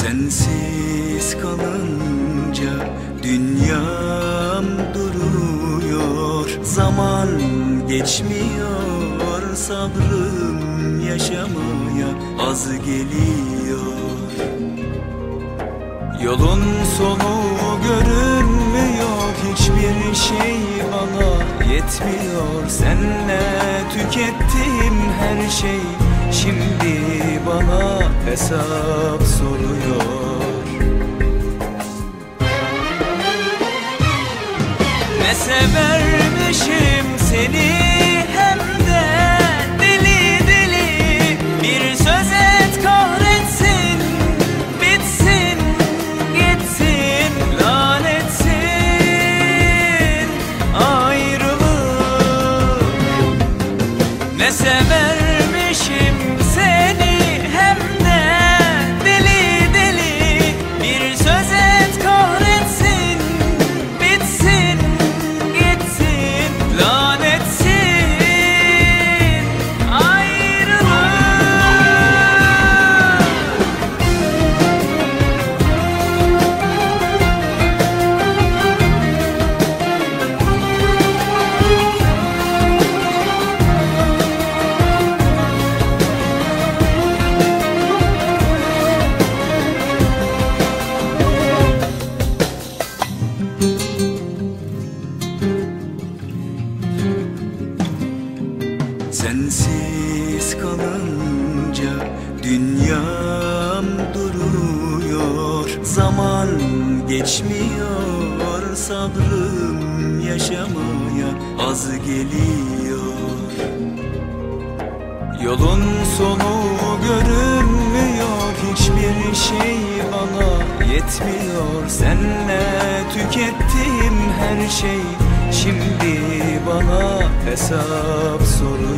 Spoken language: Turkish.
Sensiz kalınca dünyam duruyor. Zaman geçmiyor sabrım yaşamaya az geliyor. Yolun sonu görünmüyor Hiçbir şey bana yetmiyor. Senle tükettim her şey Şimdi bana hesap soruyor. Ne severmişim seni Kalınca dünyam duruyor. Zaman geçmiyor sabrım yaşamaya az geliyor. Yolun sonu görünmüyor Hiçbir şey bana yetmiyor. Senle tükettim her şey Şimdi bana hesap soruyor